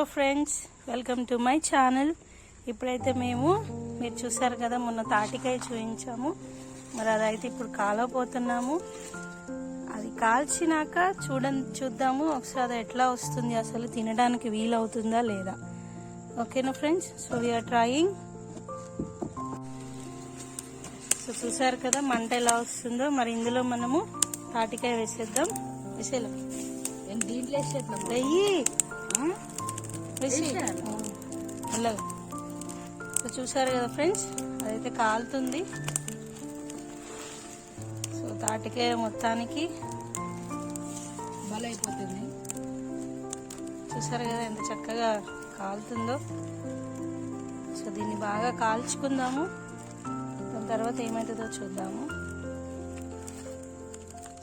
Friends welcome to my channel. ఇప్పుడైతే మేము మీరు చూసారు కదా మొన్న తాటికాయ చూపించాము మరి అదైతే ఇప్పుడు కాలపోతున్నాము. అది కాల్చినాక చూడ చూద్దాము. ఒకసారి అది ఎట్లా వస్తుంది అసలు తినడానికి వీలవుతుందా లేదా. ఓకేనా friends? So we are trying so చూసారు కదా మంట ఎలా వస్తుందో. మరి ఇందులో మనము తాటికాయ వేసేద్దాం. వేసేలా దీంట్లో వేసేద్దాం? వెయ్యి వేసి. మెల్లగా సో చూసారు కదా ఫ్రెండ్స్? అదైతే కాలుతుంది. సో తాటికాయ మొత్తానికి బలైపోతుంది. చూసారు కదా ఎంత చక్కగా కాలుతుందో. సో దీన్ని బాగా కాల్చుకుందాము. దాని తర్వాత ఏమవుతుందో చూద్దాము.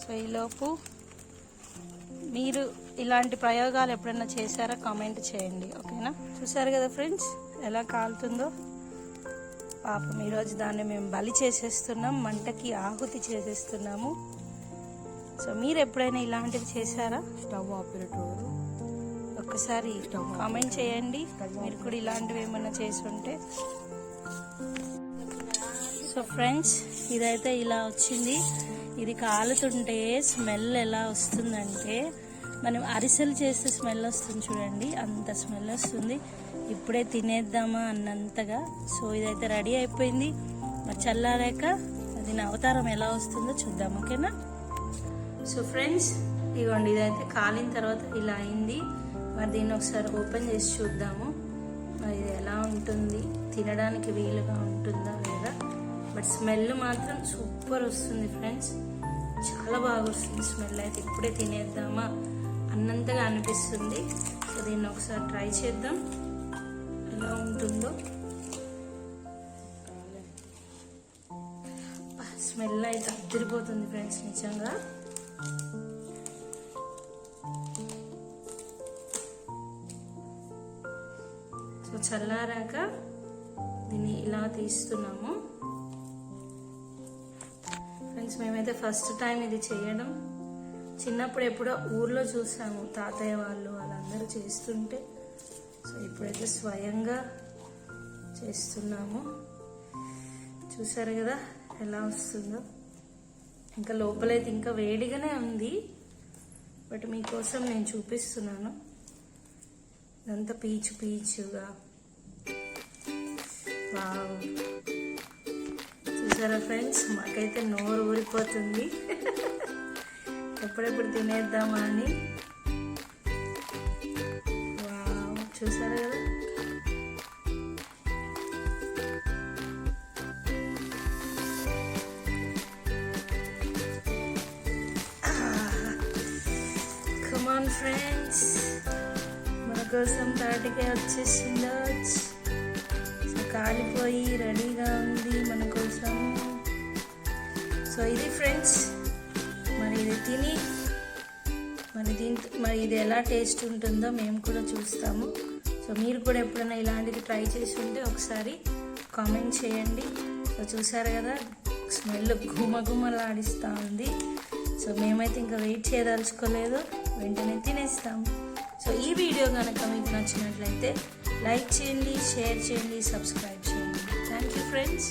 సో ఈలోపు మీరు ఇలాంటి ప్రయోగాలు ఎప్పుడైనా చేశారా? కామెంట్ చేయండి. ఓకేనా చూసారు కదా ఫ్రెండ్స్ ఎలా కాలుతుందో? పాపం ఈరోజు దాన్ని మేము బలి చేసేస్తున్నాం మంటకి ఆహుతి చేసేస్తున్నాము. సో మీరు ఎప్పుడైనా ఇలాంటివి చేశారా? స్టవ్ ఆపరేటర్ ఒక్కసారి కామెంట్ చేయండి. మీరు కూడా ఇలాంటివి ఏమైనా చేసి ఉంటే సో ఫ్రెండ్స్ ఇదైతే ఇలా వచ్చింది. ఇది కాలుతుంటే స్మెల్ ఎలా వస్తుందంటే మనం అరిసెలు చేస్తే స్మెల్ వస్తుంది చూడండి అంత స్మెల్ వస్తుంది. ఇప్పుడే తినేద్దామా అన్నంతగా. సో ఇదైతే రెడీ అయిపోయింది. మరి చల్లారాక దీని అవతారం ఎలా వస్తుందో చూద్దాం ఓకేనా? సో ఫ్రెండ్స్ ఇదిగోండి ఇదైతే కాలిన తర్వాత ఇలా అయింది. మరి దీన్ని ఒకసారి ఓపెన్ చేసి చూద్దాము. మరి ఇది ఎలా ఉంటుంది? తినడానికి వీలుగా ఉంటుందా? బట్ స్మెల్ మాత్రం సూపర్ వస్తుంది ఫ్రెండ్స్. చాలా బాగా వస్తుంది స్మెల్ అయితే. ఇప్పుడే తినేద్దామా అన్నంతగా అనిపిస్తుంది. సో దీన్ని ఒకసారి ట్రై చేద్దాం. ఎలా ఉంటుందో. స్మెల్ అయితే అద్దరిపోతుంది ఫ్రెండ్స్ నిజంగా. సో చల్లారాక దీన్ని ఇలా తీస్తున్నాము. ఫ్రెండ్స్ మేమైతే ఫస్ట్ టైం ఇది చేయడం. చిన్నప్పుడు ఎప్పుడో ఊర్లో చూసాము తాతయ్య వాళ్ళు వాళ్ళందరూ చేస్తుంటే. సో ఇప్పుడైతే స్వయంగా చేస్తున్నాము. చూసారు కదా ఎలా వస్తుందో. ఇంకా లోపలైతే ఇంకా వేడిగానే ఉంది. బట్ మీకోసం నేను చూపిస్తున్నాను. ఇదంతా పీచు పీచుగా. వావ్. చూసారా ఫ్రెండ్స్? మాకైతే నోరు ఊరిపోతుంది. ఎప్పుడెప్పుడు తినేద్దామా అని వావ్ చూసారా కదా? కమాన్ ఫ్రెండ్స్ మన కోసం తాటికే వచ్చేసిందో. కాలిపోయి రెడీగా ఉంది మన కోసం. సో ఇది ఫ్రెండ్స్. మరి ఇది తిని మరి దీంతో మరి ఇది ఎలా టేస్ట్ ఉంటుందో మేము కూడా చూస్తాము. సో మీరు కూడా ఎప్పుడైనా ఇలాంటిది ట్రై చేసి ఉంటే ఒకసారి కామెంట్ చేయండి. సో చూసారు కదా స్మెల్ గుమగుమలాడిస్తూ ఉంది. సో మేమైతే ఇంకా వెయిట్ చేయదలుచుకోలేదు వెంటనే తినేస్తాం. సో ఈ వీడియో కనుక మీకు నచ్చినట్లయితే లైక్ చేయండి షేర్ చేయండి సబ్స్క్రైబ్ చేయండి. Thank you friends